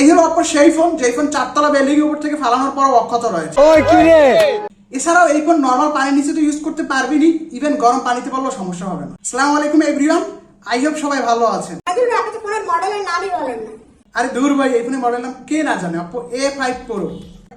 এই হলো অপর সেই ফোন যে ফোন চারতলা বিল্ডিং উপর থেকে ফালানোর পর অক্ষত রয়েছে। ওই কি রে? এছাড়াও এই ফোন নর্মাল পানির নিচে তো ইউজ করতে পারবিনি ইভেন গরম পানিতে পড়লেও সমস্যা হবে না। সালাম আলাইকুম এভরিওয়ান আই হোপ সবাই ভালো আছেন। আগে আপনি তো ফোনের মডেলের নামই বলেন না। আরে দূর ভাই এই ফোনের মডেল নাম কে না জানে অপো এ ফাইভ প্রো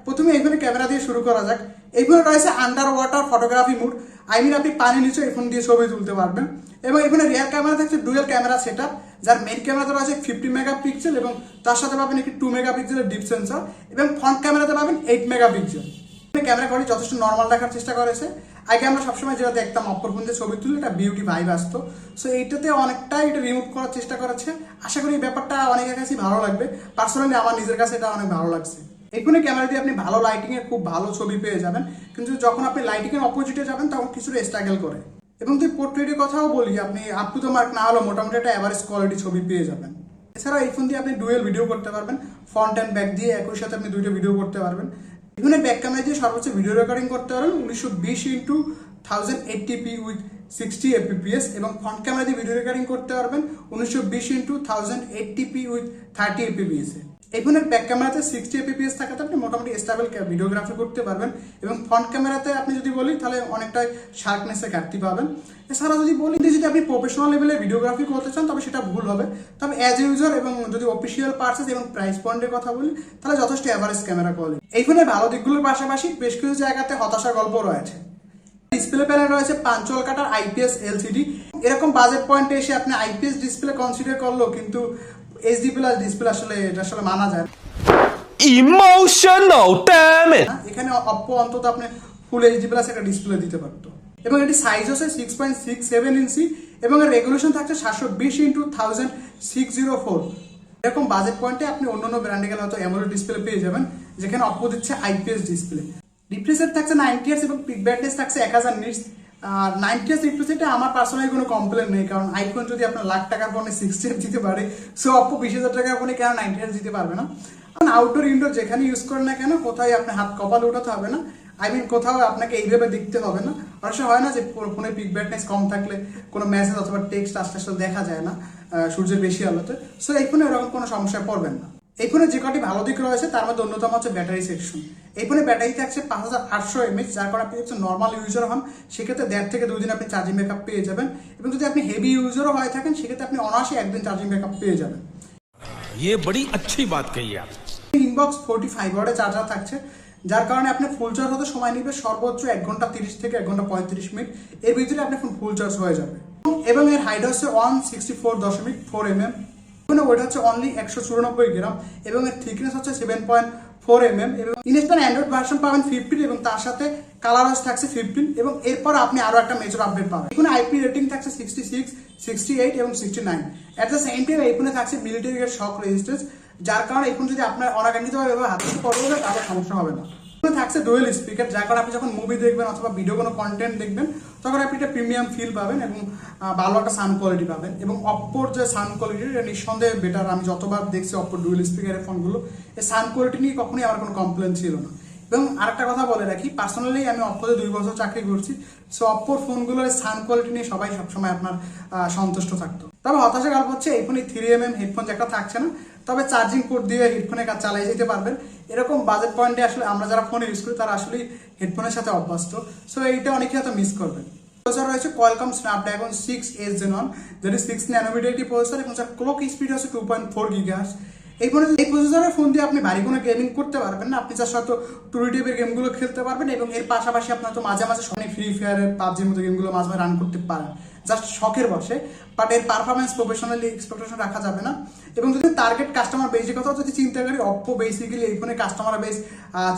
প্রথমে এই ফোনে ক্যামেরা দিয়ে শুরু করা যাক। এই ফোনে রয়েছে under water photography mode I mean আপনি পানির নিচে এই ফোন দিয়ে ছবি তুলতে পারবেন। এবং এখানে রিয়ার ক্যামেরা থাকছে ডুয়েল ক্যামেরা সেট যার মেইন ক্যামেরাতে রয়েছে ফিফটি মেগাপিক্সেল এবং তার সাথে পাবেন একটি টু মেগাপিক্সেলের ডিপ সেন্সর এবং ফ্রন্ট ক্যামেরাতে পাবেন এইট মেগাপিক্সেল ক্যামেরা কোয়ালিটি যথেষ্ট নর্মাল রাখার চেষ্টা করেছে। আগে আমরা সবসময় যেটা দেখতাম অপর ফোন দিয়ে ছবি তুললে একটা বিউটি ভাইব আসতো। সো এইটাতে অনেকটাই এটা রিমুভ করার চেষ্টা করেছে। আশা করি এই ব্যাপারটা অনেকের কাছেই ভালো লাগবে। পার্সোনালি আমার নিজের কাছে এটা অনেক ভালো লাগছে। এখানে ক্যামেরা দিয়ে আপনি ভালো লাইটিং এ খুব ভালো ছবি পেয়ে যাবেন। কিন্তু যখন আপনি লাইটিং এর অপোজিটে যাবেন, তখন কিছুটা স্ট্রাগল করে। এবং তুই পোর্ট্রেটের কথাও বলি, আপনি আপ টু দ্য মার্ক না হলেও মোটামুটি একটা অ্যাভারেজ কোয়ালিটি ছবি পেয়ে যাবেন। এছাড়া এই ফোন দিয়ে আপনি ডুয়েল ভিডিও করতে পারবেন ফ্রন্ট অ্যান্ড ব্যাক দিয়ে একই সাথে আপনি দুইটা ভিডিও করতে পারবেন। এখানে ব্যাক ক্যামেরা দিয়ে সর্বোচ্চ ভিডিও রেকর্ডিং করতে পারবেন উনিশশো বিশ into thousand eighty P with sixty FPS এবং ফ্রন্ট ক্যামেরা দিয়ে ভিডিও রেকর্ডিং করতে পারবেন, উনিশশো বিশ into thousand eighty P with thirty FPS এই ফোনের ব্যাক ক্যামেরাতে সিক্সটি এপিপিএস থাকাতে আপনি মোটামুটি স্টেবল ভিডিওগ্রাফি করতে পারবেন এবং ফ্রন্ট ক্যামেরাতে আপনি যদি বলি, তাহলে অনেকটাই শার্পনেসে ঘাটতি পাবেন। এছাড়া যদি বলি যদি আপনি প্রফেশনাল লেভেলে ভিডিওগ্রাফি করতে চান, তবে সেটা ভুল হবে। তবে অ্যাজ ইউজার এবং যদি অফিসিয়াল পার্সেস এবং প্রাইস পয়েন্টের কথা বলি, তাহলে যথেষ্ট অ্যাভারেজ ক্যামেরা কোয়ালিটি এই ফোনের ভালো দিকগুলোর পাশাপাশি বেশ কিছু জায়গাতে হতাশার গল্প রয়েছে। ডিসপ্লে প্যানেল রয়েছে punch hole cutter IPS LCD এরকম বাজেট পয়েন্টে এসে আপনি আইপিএস ডিসপ্লে কনসিডার করল কিন্তু এইচডি প্লাস ডিসপ্লে আসলে এটা আসলে মানা যায়। ইমোশনাল ড্যাম এখানে অপ্পো অন্তত আপনি ফুল এইচডি প্লাস একটা ডিসপ্লে দিতে পারতো। এবং এটি সাইজ হচ্ছে six point six seven inch এবং এর রেগুলেশন থাকছে সাতশো বিশ into thousand six zero four এরকম বাজেট পয়েন্টে আপনি অন্য অন্য ব্র্যান্ডে গেলে হয়তো অ্যামোলেড ডিসপ্লে পেয়ে যাবেন যেখানে অপ্পো দিচ্ছে আইপিএস ডিসপ্লে রিফ্রেশার থাকছে নাইনটি ইয়ার্স এবং পিক ব্যাটনেস থাকছে এক হাজার নিটস আর নাইনটি রিফ্রেশারটা আমার পার্সোনালি কোনো কমপ্লেন নেই, কারণ আইফোন যদি আপনার লাখ টাকার ফোনে সিক্সটি দিতে পারে সো অপ্পো বিশ হাজার টাকার ফোনে কেন নাইনটি দিতে পারবে না? আউটডোর ইনডোর যেখানে ইউজ করেন না কেন, কোথায় আপনি হাত কপাল উঠাতে হবে না? আই মিন কোথাও আপনাকে এইভাবে দেখতে হবে না। অবশ্য হয় না যে ফোনে পিক ব্রাইটনেস কম থাকলে কোনো মেসেজ অথবা টেক্সট আস্তে আস্তে দেখা যায় না সূর্যের বেশি আলোতে। সো এই ফোনে এরকম কোনো সমস্যায় পড়বেন না। এই ফোনে যে কটি ভালো দিক রয়েছে তার মধ্যে অন্যতম হচ্ছে ব্যাটারি সেকশন এই ফোনে ব্যাটারি থাকছে পাঁচ হাজার আটশো এমএচ যার কারণে আপনি হচ্ছে নর্মাল ইউজার হন সেক্ষেত্রে দেড় থেকে দুই দিন আপনি চার্জিং ব্যাকআপ পেয়ে যাবেন এবং যদি আপনি হেভি ইউজারও হয়ে থাকেন সেক্ষেত্রে আপনি অনায়াসে একদিন চার্জিং ব্যাকআপ পেয়ে যাবেন ये बड़ी अच्छी बात कही आप ইনবক্স ফোর্টি ফাইভ ওয়ার্ডে চার্জার থাকছে যার কারণে আপনি ফুল চার্জ হতে সময় নিবে সর্বোচ্চ এক ঘন্টা তিরিশ থেকে এক ঘন্টা পঁয়ত্রিশ মিনিট এর ভিতরে আপনি ফুল চার্জ হয়ে যাবে এবং এর হাইট হচ্ছে ওয়ান সিক্সটি ফোর দশমিক ফোর এম এম এখানে ওয়েট হচ্ছে অনলি একশো চুরানব্বই গ্রাম এবং এর থিকনেস হচ্ছে seven point four M M এবং ইনস্টান অ্যান্ড্রয়েড ভার্সন পাবেন ফিফটিন এবং তার সাথে কালার হাউস থাকছে ফিফটিন এবং এরপর আপনি আরও একটা মেজর আপডেট পাবেন। এখানে আইপি রেটিং থাকছে সিক্সটি সিক্স সিক্সটি এইট এবং sixty nine at the same time এই ফোনে থাকছে মিলিটারি শক রেজিস্ট্যান্স যার কারণে এখন যদি আপনার অনাকাঙ্ক্ষিতভাবে হাতে পড়বে তাহলে সমস্যা হবে না। থাকছে ডুয়েল স্পিকার, যার কারণে আপনি যখন মুভি দেখবেন অথবা ভিডিও কোনো কন্টেন্ট দেখবেন, তখন আপনি একটা প্রিমিয়াম ফিল পাবেন এবং ভালো একটা সাউন্ড কোয়ালিটি পাবেন। এবং অপ্পোর যে সাউন্ড কোয়ালিটি এটা নিঃসন্দেহে বেটার আমি যতবার দেখছি অপ্পোর ডুয়েল স্পিকারের ফোনগুলো এই সাউন্ড কোয়ালিটি নিয়ে কখনোই আমার কোনো কমপ্লেন ছিল না। এবং আরেকটা কথা বলে রাখি পার্সোনালি আমি অপ্পোতে দুই বছর চাকরি করছি সো অপ্পোর ফোনগুলোর সাউন্ড কোয়ালিটি নিয়ে সবাই সবসময় আপনার সন্তুষ্ট থাকতো। তবে হতাশা গল্প হচ্ছে এই ফোনে থ্রি এম এম হেডফোন যে একটা থাকছে না, তবে চার্জিং পোর্ট দিয়ে হেডফোনে কাজ চালিয়ে যেতে পারবেন। এরকম বাজেট পয়েন্টে আসলে আমরা যারা ফোন ইউজ করি, তারা আসলে হেডফোনের সাথে অভ্যস্ত। সো এইটা অনেকে হয়তো মিস করবেন। প্রসেসর রয়েছে Qualcomm Snapdragon six S xenon যেটি সিক্স ন্যানোমিটার একটি প্রসেসর এবং যার ক্লক স্পিড হচ্ছে টু পয়েন্ট ফোর গিগার্স এই ফোনে এই প্রসেসরের ফোন দিয়ে আপনি ভারী কোনো গেমিং করতে পারবেন না। আপনি যার সাথে টুরি টাইপের গেমগুলো খেলতে পারবেন, এবং এর পাশাপাশি আপনার তো মাঝে মাঝে সবাই ফ্রি ফায়ারের পাবজির মতো গেমগুলো মাঝে মাঝে রান করতে পারেন। জাস্ট শখের বসে। বাট এর পারফরমেন্স প্রফেশনালি এক্সপেকটেশন রাখা যাবে না। এবং যদি টার্গেট কাস্টমার বেসের কথা যদি চিন্তা করি অপ্পো বেসিক্যালি এই ফোনে কাস্টমার বেস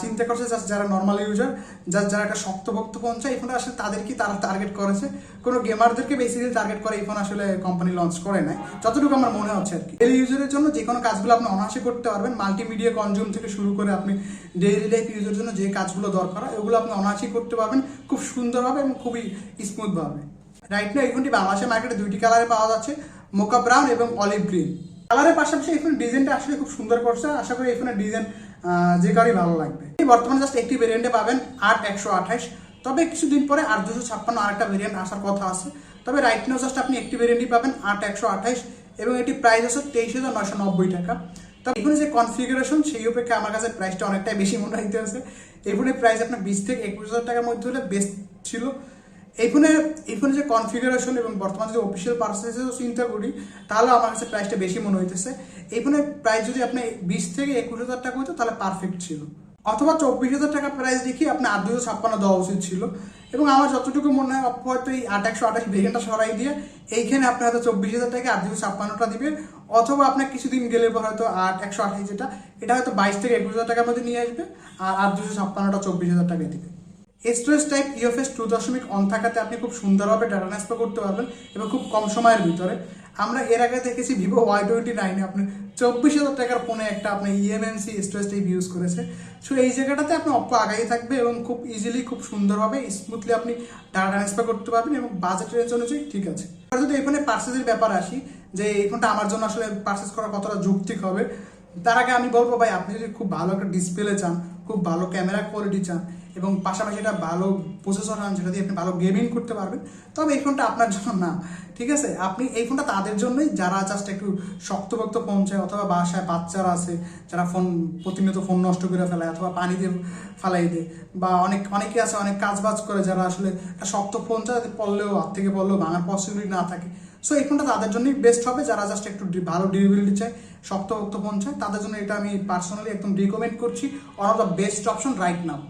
চিন্তা করছে জাস্ট যারা নর্মাল ইউজার যার যারা একটা শক্তভক্ত ফোন চায়, এই আসলে তাদেরকে তারা টার্গেট করেছে। কোনো গেমারদেরকে বেসিক্যালি টার্গেট করে এই ফোন আসলে কোম্পানি লঞ্চ করে নাই। যতটুকু আমার মনে হচ্ছে আর কি। ডেলি ইউজারের জন্য যে কোনো কাজগুলো আপনি অনায়াসে করতে পারবেন। মাল্টিমিডিয়া কনজিউম থেকে শুরু করে আপনি ডেইলি লাইফ ইউজের জন্য যে কাজগুলো দরকার হয়, ওগুলো আপনি অনায়াসেই করতে পারবেন। খুব সুন্দরভাবে এবং খুবই স্মুথভাবে রাইট না এই ফোনটি বাংলাদেশের মার্কেটে দুইটি কালারে পাওয়া যাচ্ছে মোকা ব্রাউন এবং অলিভ গ্রিন কালারের পাশাপাশি এই ফোনের ডিজাইনটা আসলে খুব সুন্দর করছে। আশা করি এই ফোনের ডিজাইন যে কারই ভালো লাগবে। এই বর্তমানে জাস্ট একটি ভেরিয়েন্টে পাবেন আট একশো আঠাশ। তবে কিছুদিন পরে আট দুশো ছাপ্পান্ন আরেকটা ভেরিয়েন্ট আসার কথা আছে। তবে রাইট নাও জাস্ট আপনি একটি ভেরিয়েন্টই পাবেন আট একশো আঠাশ এবং এটি প্রাইস আছে তেইশ হাজার নয়শো নব্বই টাকা। তবে এখানে যে কনফিগারেশন সেই অপেক্ষা আমার কাছে প্রাইসটা অনেকটাই বেশি মনে হইতে আছে এই ফোনের প্রাইস আপনার বিশ থেকে একুশ হাজার টাকার মধ্যে হলে বেস্ট ছিল। এই ফোনের যে কনফিগারেশন এবং বর্তমানে যে অফিসিয়াল পার্সেসেও চিন্তা করি, তাহলে আমার কাছে প্রাইসটা বেশি মনে হইতেছে। এই প্রাইস যদি আপনি বিশ থেকে একুশ হাজার টাকা হতো তাহলে পারফেক্ট ছিল। অথবা চব্বিশ হাজার টাকা প্রাইস দেখি আপনি আট দুশো ছাপ্পান্ন দেওয়া উচিত ছিল। এবং আমার যতটুকু মনে হয়, হয়তো এই আট, একশো আঠাশ ভেরিয়েন্টটা সরাই দিয়ে, এইখানে আপনি হয়তো চব্বিশ হাজার টাকা, আট দুশো ছাপ্পান্নটা দিবে। অথবা আপনার কিছুদিন গেলে হয়তো আট, একশো আঠাশ যেটা, এটা হয়তো বাইশ থেকে একুশ হাজার টাকার মধ্যে নিয়ে আসবে, আর আট দুশো ছাপ্পান্নটা চব্বিশ হাজার টাকা দিবে। স্টোরেজ টাইপ ইউএফএস টু দশমিক অন থাকাতে আপনি খুব সুন্দরভাবে ডাটা ট্রান্সফার করতে পারবেন এবং খুব কম সময়ের ভিতরে। আমরা এর আগে দেখেছি ভিভো ওয়াই টোয়েন্টি নাইনে আপনি চব্বিশ হাজার টাকার ফোনে একটা আপনার E eMMC storage type use করেছে। সো এই জায়গাটাতে আপনি অপ্পো আগাই থাকবে এবং খুব ইজিলি খুব সুন্দরভাবে স্মুথলি আপনি ডাটা ট্রান্সফার করতে পারবেন এবং বাজেট রেঞ্জ অনুযায়ী ঠিক আছে। আর যদি এই ফোনে পার্সেসের ব্যাপার আসি, যে এই ফোনটা আমার জন্য আসলে পার্সেস করা কতটা যৌক্তিক হবে, তার আগে আমি বলব ভাই, আপনি যদি খুব ভালো একটা ডিসপ্লে চান, খুব ভালো ক্যামেরা কোয়ালিটি চান এবং পাশাপাশি একটা ভালো প্রসেসর চান যেটা দিয়ে আপনি ভালো গেমিং করতে পারবেন। তবে এই ফোনটা আপনার জন্য না, ঠিক আছে? আপনি এই ফোনটা তাদের জন্যই, যারা জাস্ট একটু শক্তভক্ত ফোন চায় অথবা বাসায় বাচ্চারা আছে, যারা ফোন প্রতিনিয়ত ফোন নষ্ট করে ফেলায় অথবা পানি দিয়ে ফেলাই দেয়, বা অনেক, অনেকে আছে, অনেক কাজ বাজ করে যারা আসলে একটা শক্ত ফোন চায় পড়লেও, হাত থেকে পড়লেও ভাঙার পসিবিলিটি না থাকে। সো এই ফোনটা তাদের জন্যই বেস্ট হবে, যারা জাস্ট একটু ভালো ডিউরেবিলিটি চায় শক্তভক্ত ফোন চায়, তাদের জন্য এটা আমি পার্সোনালি একদম রিকমেন্ড করছি। One of the best option right now